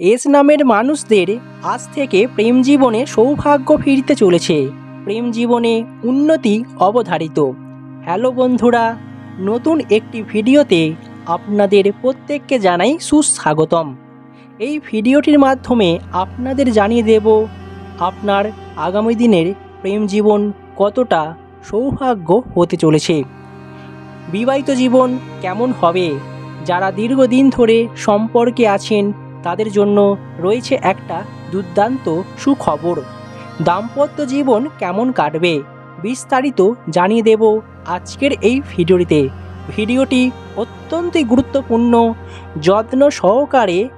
S নামের মানুষদের আজ থেকে প্রেম জীবনে সৌভাগ্য ফিরতে চলেছে। প্রেম জীবনে উন্নতি অবধারিত। হ্যালো বন্ধুরা, নতুন একটি ভিডিওতে আপনাদের প্রত্যেককে জানাই সুস্বাগতম। এই ভিডিওটির মাধ্যমে আপনাদের জানিয়ে দেব, আপনার আগামী দিনের প্রেম জীবন কতটা সৌভাগ্য হতে চলেছে। বিবাহিত জীবন কেমন হবে? যারা দীর্ঘদিন ধরে সম্পর্কে আছেন তাদের জন্য রয়েছে একটা দুর্দান্ত সুখবর। দাম্পত্য জীবন কেমন কাটবে? বিস্তারিত জানিয়ে দেব আজকের এই ভিডিওটিতে। ভিডিওটি অত্যন্তই গুরুত্বপূর্ণ। যত্ন সহকারে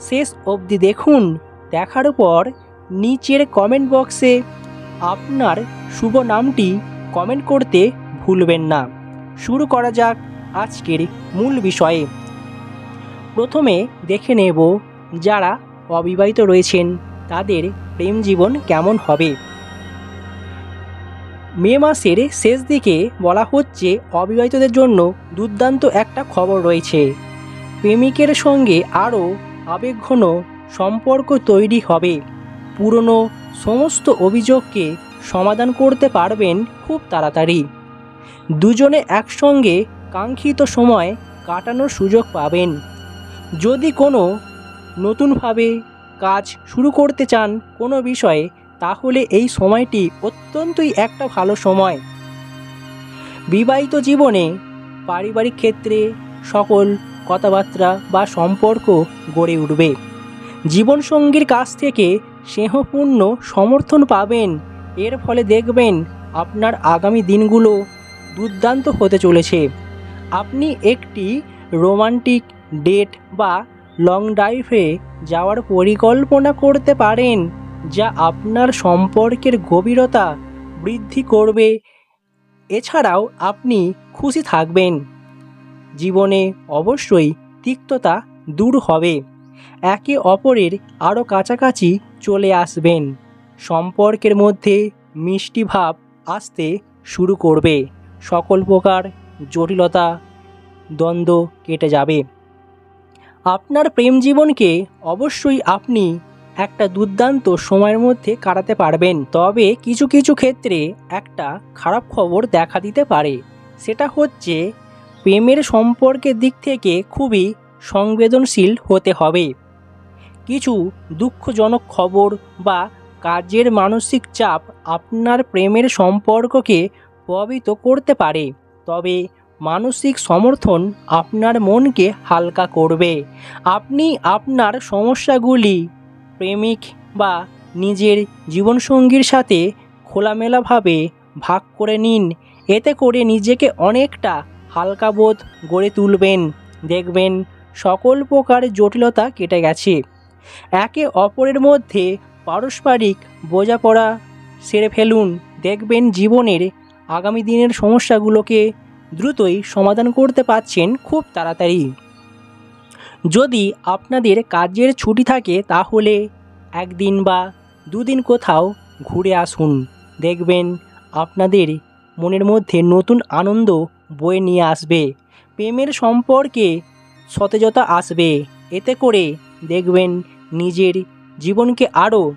শেষ অবধি দেখুন। দেখার পর নিচের কমেন্ট বক্সে আপনার শুভ নামটি কমেন্ট করতে ভুলবেন না। শুরু করা যাক আজকের মূল বিষয়ে। প্রথমে দেখে নেব যারা অবিবাহিত রয়েছেন, তাদের প্রেম জীবন কেমন হবে? মে মাসের শেষ দিকে বলা হচ্ছে অবিবাহিতদের জন্য দুর্দান্ত একটা খবর রয়েছে। প্রেমিকের সঙ্গে আরও আবেগঘন সম্পর্ক তৈরি হবে। পুরনো সমস্ত অভিযোগকে সমাধান করতে পারবেন খুব তাড়াতাড়ি। দুজনে একসঙ্গে কাঙ্ক্ষিত সময় কাটানোর সুযোগ পাবেন। যদি কোনো নতুনভাবে কাজ শুরু করতে চান কোনো বিষয়ে, তাহলে এই সময়টি অত্যন্তই একটা ভালো সময়। বিবাহিত জীবনে পারিবারিক ক্ষেত্রে সকল কথাবার্তা বা সম্পর্ক গড়ে উঠবে। জীবনসঙ্গীর কাছ থেকে স্নেহপূর্ণ সমর্থন পাবেন। এর ফলে দেখবেন আপনার আগামী দিনগুলো দুর্দান্ত হতে চলেছে। আপনি একটি রোমান্টিক ডেট বা লং ড্রাইভে যাওয়ার পরিকল্পনা করতে পারেন, যা আপনার সম্পর্কের গভীরতা বৃদ্ধি করবে। এছাড়াও আপনি খুশি থাকবেন। জীবনে অবশ্যই তিক্ততা দূর হবে। একে অপরের আরও কাছাকাছি চলে আসবেন। সম্পর্কের মধ্যে মিষ্টি ভাব আসতে শুরু করবে। সকল প্রকার জটিলতা, দ্বন্দ্ব কেটে যাবে। আপনার প্রেম জীবনকে অবশ্যই আপনি একটা দুর্দান্ত সময়ের মধ্যে কাটাতে পারবেন। তবে কিছু কিছু ক্ষেত্রে একটা খারাপ খবর দেখা দিতে পারে। সেটা হচ্ছে, প্রেমের সম্পর্কের দিক থেকে খুবই সংবেদনশীল হতে হবে। কিছু দুঃখজনক খবর বা কাজের মানসিক চাপ আপনার প্রেমের সম্পর্ককে প্রভাবিত করতে পারে। তবে মানসিক সমর্থন আপনার মনকে হালকা করবে। আপনি আপনার সমস্যাগুলি, প্রেমিক বা নিজের জীবনসঙ্গীর সাথে খোলামেলাভাবে ভাগ করে নিন। এতে করে নিজেকে অনেকটা হালকা বোধ গড়ে তুলবেন। দেখবেন সকল প্রকার জটিলতা কেটে গেছে। একে অপরের মধ্যে পারস্পরিক বোঝাপড়া সেরে ফেলুন। দেখবেন জীবনের আগামী দিনের সমস্যাগুলোকে দ্রুতই সমাধান করতে পারছেন খুব তাড়াতাড়ি। যদি আপনাদের কাজের ছুটি থাকে, তাহলে একদিন বা দুদিন কোথাও ঘুরে আসুন। দেখবেন আপনাদের মনের মধ্যে নতুন আনন্দ বয়ে নিয়ে আসবে। প্রেমের সম্পর্কে সতেজতা আসবে। এতে করে দেখবেন নিজের জীবনকে আরও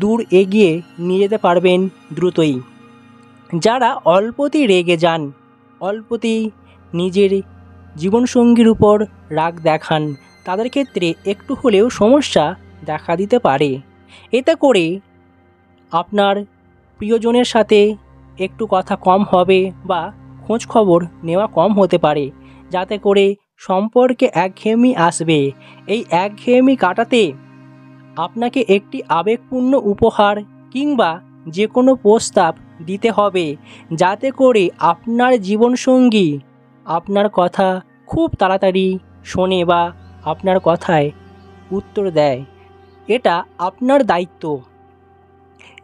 দূর এগিয়ে নিয়ে যেতে পারবেন দ্রুতই। যারা অল্পতেই রেগে যান, অল্পতেই নিজের জীবনসঙ্গীর উপর রাগ দেখান, তাদের ক্ষেত্রে একটু হলেও সমস্যা দেখা দিতে পারে। এতে করে আপনার প্রিয়জনের সাথে একটু কথা কম হবে বা খোঁজ খবর নেওয়া কম হতে পারে, যাতে করে সম্পর্কে একঘেয়েমি আসবে। এই একঘেয়েমি কাটাতে আপনাকে একটি আবেগপূর্ণ উপহার কিংবা যে কোনো প্রস্তাব দিতে হবে, যাতে করে আপনার জীবনসঙ্গী আপনার কথা খুব তাড়াতাড়ি শোনে বা আপনার কথায় উত্তর দেয়। এটা আপনার দায়িত্ব।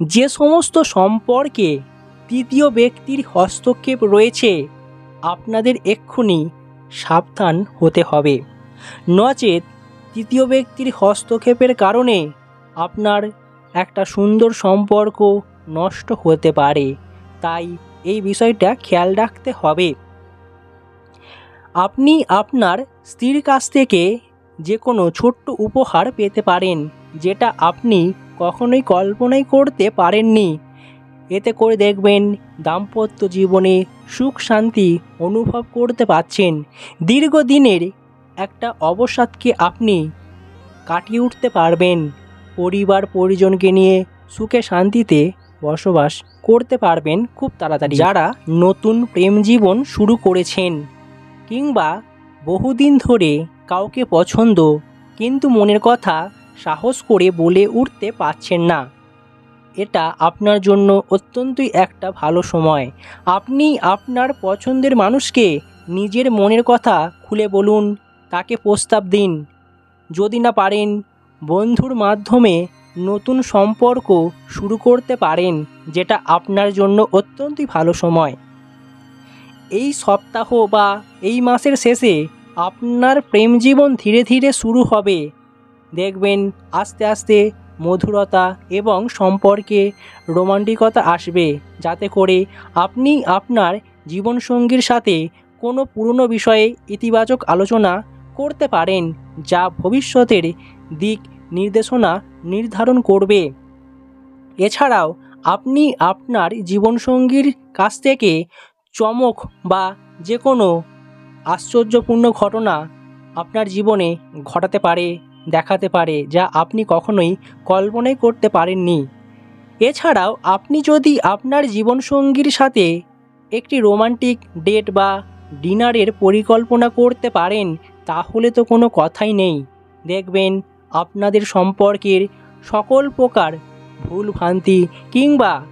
যে সমস্ত সম্পর্কে তৃতীয় ব্যক্তির হস্তক্ষেপ রয়েছে, আপনাদের এক্ষুনি সাবধান হতে হবে। নচেত তৃতীয় ব্যক্তির হস্তক্ষেপের কারণে আপনার একটা সুন্দর সম্পর্ক নষ্ট হতে পারে। তাই এই বিষয়টা খেয়াল রাখতে হবে। আপনি আপনার স্ত্রীর কাছ থেকে যে কোনো ছোট্ট উপহার পেতে পারেন, যেটা আপনি কখনোই কল্পনাই করতে পারেননি। এতে করে দেখবেন দাম্পত্য জীবনে সুখ শান্তি অনুভব করতে পারছেন দীর্ঘদিনের একটা অবসাদকে আপনি কাটিয়ে উঠতে পারবেন। পরিবার পরিজনকে নিয়ে সুখে শান্তিতে বসবাস করতে পারবেন খুব তাড়াতাড়ি। যারা নতুন প্রেম জীবন শুরু করেছেন কিংবা বহুদিন ধরে কাউকে পছন্দ কিন্তু মনের কথা সাহস করে বলে উঠতে পারছেন না এটা আপনার জন্য অত্যন্তই একটা ভালো সময়। আপনি আপনার পছন্দের মানুষকে নিজের মনের কথা খুলে বলুন তাকে প্রস্তাব দিন। যদি না পারেন বন্ধুর মাধ্যমে নতুন সম্পর্ক শুরু করতে পারেন, যেটা আপনার জন্য অত্যন্তই ভালো সময়। এই সপ্তাহ বা এই মাসের শেষে আপনার প্রেম জীবন ধীরে ধীরে শুরু হবে। দেখবেন আস্তে আস্তে মধুরতা এবং সম্পর্কে রোমান্টিকতা আসবে, যাতে করে আপনি আপনার জীবনসঙ্গীর সাথে কোনো পুরনো বিষয়ে ইতিবাচক আলোচনা করতে পারেন, যা ভবিষ্যতের দিক নির্দেশনা নির্ধারণ করবে। এছাড়াও, আপনি আপনার জীবনসঙ্গীর কাছ থেকে চমক বা যে কোনো আশ্চর্যপূর্ণ ঘটনা আপনার জীবনে ঘটাতে পারে, দেখাতে পারে, যা আপনি কখনোই কল্পনাই করতে পারেননি। এছাড়াও, আপনি যদি আপনার জীবনসঙ্গীর সাথে একটি রোমান্টিক ডেট বা ডিনারের পরিকল্পনা করতে পারেন, তাহলে তো কোনো কথাই নেই। দেখবেন আপনাদের সম্পর্কের সকল প্রকার ভুল ভ্রান্তি কিংবা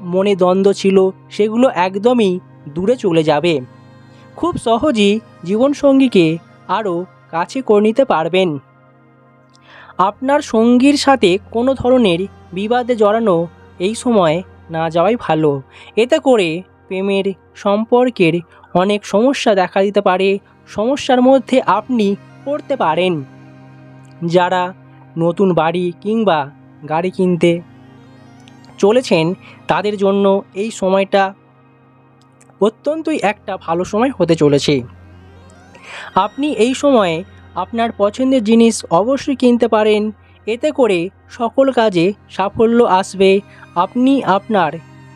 মনে দ্বন্দ্ব ছিল, সেগুলো একদমই দূরে চলে যাবে। খুব সহজেই জীবনসঙ্গীকে আরও কাছে করে নিতে পারবেন। আপনার সঙ্গীর সাথে কোনো ধরনের বিবাদে জড়ানো এই সময় না যাওয়াই ভালো। এতে করে প্রেমের সম্পর্কের অনেক সমস্যা দেখা দিতে পারে। সমস্যার মধ্যে আপনি পড়তে পারেন। যারা নতুন বাড়ি কিংবা গাড়ি কিনতে চলেছেন, তাদের জন্য এই সময়টা অত্যন্তই একটা ভালো সময় হতে চলেছে। আপনি এই সময়ে আপনার পছন্দের জিনিস অবশ্যই কিনতে পারেন, এতে করে সকল কাজে সাফল্য আসবে। আপনি আপনার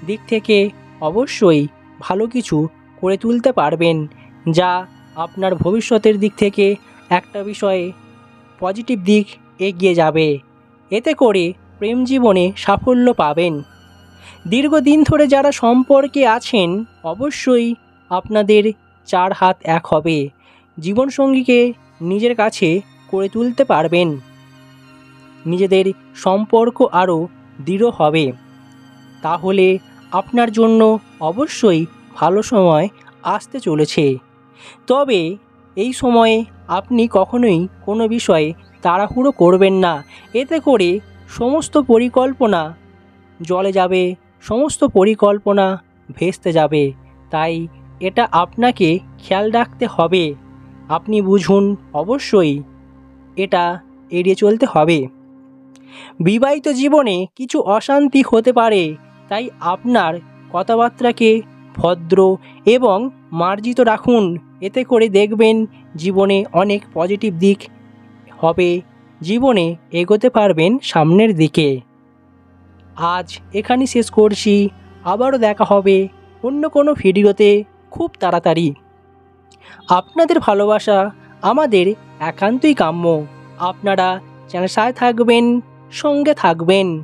দিক থেকে অবশ্যই ভালো কিছু করে তুলতে পারবেন, যা আপনার ভবিষ্যতের দিক থেকে একটা বিষয়ে পজিটিভ দিক এগিয়ে যাবে। এতে করে প্রেম জীবনে সাফল্য পাবেন। দীর্ঘদিন ধরে যারা সম্পর্কে আছেন, অবশ্যই আপনাদের চার হাত এক হবে। জীবনসঙ্গীকে নিজের কাছে করে তুলতে পারবেন। নিজেদের সম্পর্ক আরও দৃঢ় হবে। তাহলে আপনার জন্য অবশ্যই ভালো সময় আসতে চলেছে। তবে এই সময়ে আপনি কখনোই কোনো বিষয়ে তাড়াহুড়ো করবেন না। এতে করে সমস্ত পরিকল্পনা জলে যাবে, সমস্ত পরিকল্পনা ভেস্তে যাবে। তাই এটা আপনাকে খেয়াল রাখতে হবে। আপনি বুঝুন, অবশ্যই এটা এড়িয়ে চলতে হবে। বিবাহিত জীবনে কিছু অশান্তি হতে পারে, তাই আপনার কথাবার্তাকে ভদ্র এবং মার্জিত রাখুন। এতে করে দেখবেন জীবনে অনেক পজিটিভ দিক হবে। জীবনে এগোতে পারবেন সামনের দিকে। আজ এখানেই শেষ করছি। আবারও দেখা হবে অন্য কোনো ভিডিওতে খুব তাড়াতাড়ি। আপনাদের ভালোবাসা আমাদের একান্তই কাম্য। আপনারা চ্যানেল সাথে থাকবেন, সঙ্গে থাকবেন।